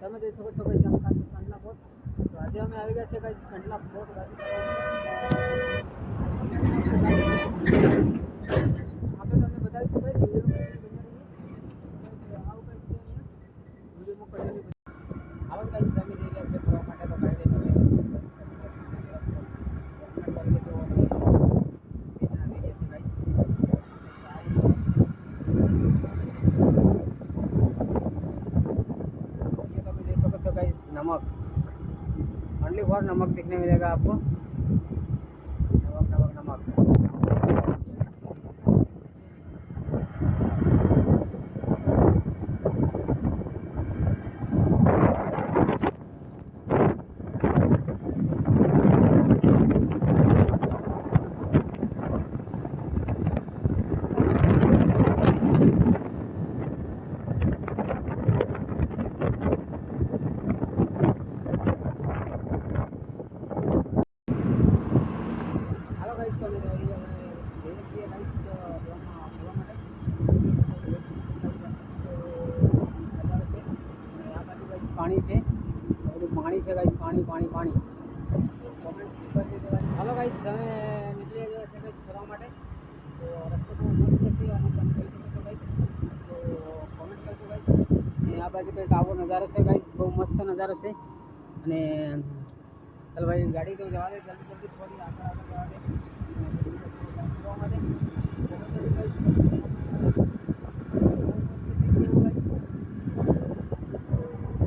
તમે જોઈ શકો છો ખાસ કંડલા ફોર્ટ તો આજે અમે આવી ગયા છે કંઈ કંડલા ફોર્ટ ओनली फॉर नमक दिखने मिलेगा आपको પાણી છે. બધું પાણી છે ગાઈસ, પાણી પાણી પાણી. હાલો ગાઈસ, તમે નીકળી ગયા છે ગાઈસ ફરવા માટે. તો રસ્તો બહુ મસ્ત છે અને તમે જોઈ શકો છો ગાઈસ? તો કોમેન્ટ આ બાજુ કંઈક આવો નજારો છે ગાઈસ, બહુ મસ્ત નજારો છે. અને ચાલ ભાઈ, ગાડી તો જવા દે, જલ્દી જલ્દી થોડી આગળ આગળ જવા દે અને પછી બધું કરવા માટે જલ્દી જલ્દી ગાઈસ.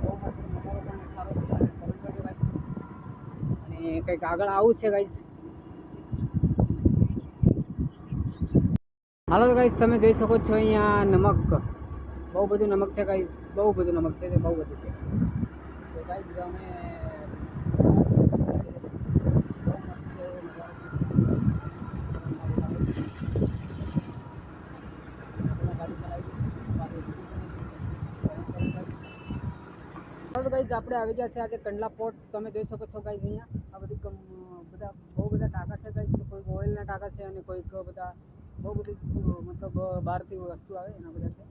બહુ મસ્ત નજારો પણ સારો છે અને comment કરજો ગાઈસ. અને કંઈક આગળ આવું છે ગાઈસ હાલો ગાઈસ તમે જોઈ શકો છો અહીંયા નમક. બહુ બધું નમક છે ગાઈસ બહુ બધું નમક છે, બહુ બધું છે. તો ગાઈસ અમે હવે ગાઈઝ આપણે આવી ગયા છે આજે કંડલા પોર્ટ તમે જોઈ શકો છો ગાઈઝ અહીંયા. આ બધી બધા બહુ બધા ટાંકા છે ગાઈઝ કોઈક ઓઇલના ટાંકા છે અને કોઈક બધા બહુ બધી, મતલબ બહારથી વસ્તુ આવે એના બધા છે.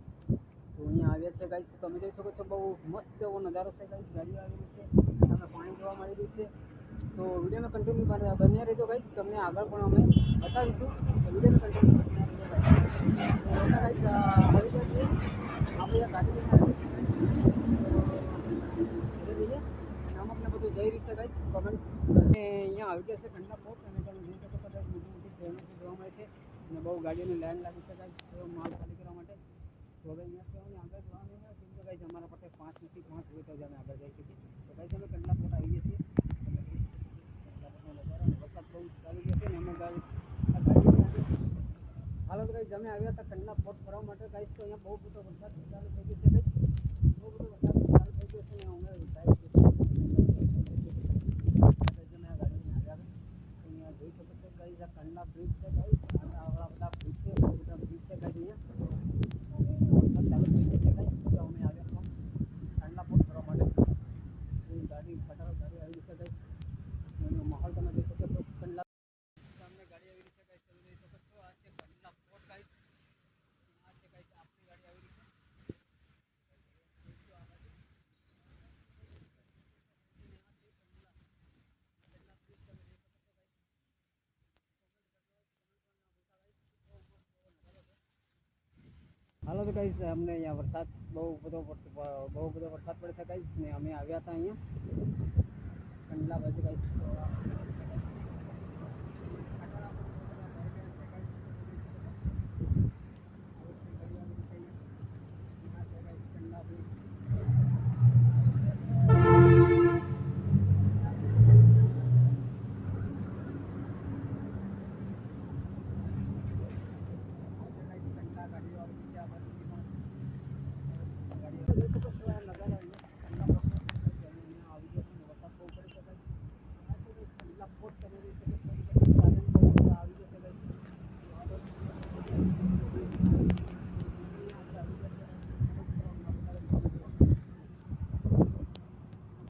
તો અહીંયા આવ્યા છે ગાઈઝ તમે જોઈ શકો છો બહુ મસ્ત એવો નજારો છે ગાઈઝ ગાડીઓ આવેલી છે. સામે પાણી જોવા મળી રહ્યું છે. તો વિડીયોમાં કન્ટિન્યુ બન્યા રહેજો ગાઈઝ તમને આગળ પણ અમે બતાવીશું. તો વિડીયોમાં કન્ટિન્યુ આવી ગયા છે આપણે ગાડી લઈને આવી છીએ. નમક ને બધું જઈ રહ્યું છે ગાઈસ કમેન્ટ અને અહીંયા આવી ગયા છે ઠંડા પોટ અને તમે જોઈ શકો છો ગાઈસ મોટી મોટી ટ્રેનો છે જોવા મળે છે અને બહુ ગાડીઓની લાઈન લાગી છે ગાઈસ એવો માલ ખાલી કરવા માટે તો હવે અહીંયાથી અમે આગળ જવાનું છે કેમ કે ગાઈસ અમારા પાસે પાંચ નથી પાંચ હોય તો જ અમે આગળ જઈ શકીએ તો ગાઈસ અમે ઠંડા પોટ આવી ગયા છીએ ઠંડા પોટનો નજારો અને વરસાદ બહુ ચાલુ ગયો છે ને અમે ગાઈસ આ ગાડી હાલો તો ગાઈસ અમે આવ્યા હતા ઠંડા પોટ ફરવા માટે ગાઈસ તો અહીંયા બહુ બધો વરસાદ ચાલુ થઈ ગયો છે ગાઈસ બહુ બધો વરસાદ ચાલુ થઈ ગયો છે ને અમે ગાઈસ તમે આ ગાડીને આવ્યા હતા. અહીંયા જોઈ શકો છો ગાઈસ આ કંડલા બ્રિજ છે ગાઈસ અને આવા બધા બ્રિજ છે બહુ બધા બ્રિજ છે ગાઈસ અહીંયા અને વરસાદ ચાલુ થઈ ગયો છે ગાઈસ તો અમે આવ્યા હતા કંડલા પોટ ફરવા માટે તો એ ગાડી ફટાફટ ગાડી આવી છે ગાઈસ એનો માહોલ તમે જોઈ શકો છો કંડલા સામે ગાડી આવી રહી છે ગાઈસ તમે જોઈ શકો છો આ છે કંડલા પોટ ગાઈસ આ છે ગાઈસ આપણી ગાડી આવી રહી છે જોઈશું આ બાજુ. હાલો તો કહીશ અમને અહીંયા વરસાદ બહુ બધો બહુ બધો વરસાદ પડે છે કહીશ ને અમે આવ્યા હતા અહીંયા.